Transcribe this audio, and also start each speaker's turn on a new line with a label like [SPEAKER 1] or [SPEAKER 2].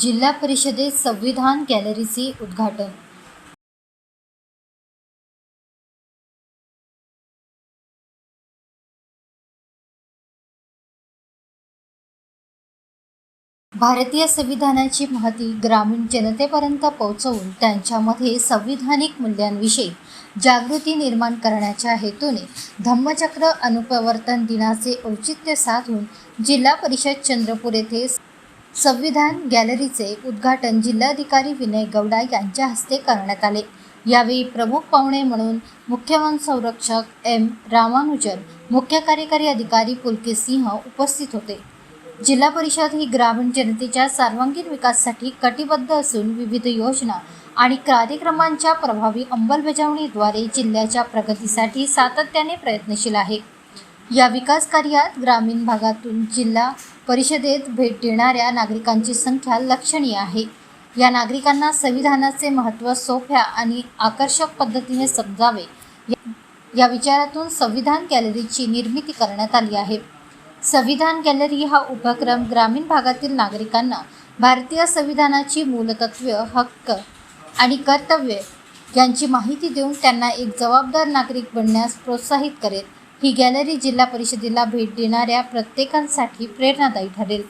[SPEAKER 1] जिल्हा परिषदेत संविधान गॅलरीचे उद्घाटन. भारतीय संविधानाची माहिती ग्रामीण जनतेपर्यंत पोहोचवून त्यांच्यामध्ये संविधानिक मूल्यांविषयी जागृती निर्माण करण्याच्या हेतूने धम्मचक्र अनुप्रवर्तन दिनाचे औचित्य साधून जिल्हा परिषद चंद्रपूर येथे संविधान गॅलरीचे उद्घाटन जिल्हाधिकारी विनय गौडा यांच्या हस्ते करण्यात आले. यावेळी प्रमुख पाहुणे म्हणून मुख्य वन संरक्षक एम. रामानुजन मुख्य कार्यकारी अधिकारी पुलके सिंह उपस्थित होते. जिल्हा परिषद ही ग्रामीण जनतेच्या सर्वांगीण विकासासाठी कटिबद्ध असून विविध योजना आणि कार्यक्रमांच्या प्रभावी अंमलबजावणीद्वारे जिल्ह्याच्या प्रगतीसाठी सातत्याने प्रयत्नशील आहे. या विकास कार्यात ग्रामीण भागातून जिल्हा परिषदेत भेट देणाऱ्या नागरिकांची संख्या लक्षणीय आहे. या नागरिकांना संविधानाचे महत्त्व सोप्या आणि आकर्षक पद्धतीने समजावे. या- विचारातून संविधान गॅलरीची निर्मिती करण्यात आली आहे. संविधान गॅलरी हा उपक्रम ग्रामीण भागातील नागरिकांना भारतीय संविधानाची मूलतत्वे हक्क आणि कर्तव्ये यांची माहिती देऊन त्यांना एक जबाबदार नागरिक बनण्यास प्रोत्साहित करेल. ही गॅलरी जिल्हा परिषदेला भेट देणाऱ्या प्रत्येकांसाठी प्रेरणादायी ठरेल.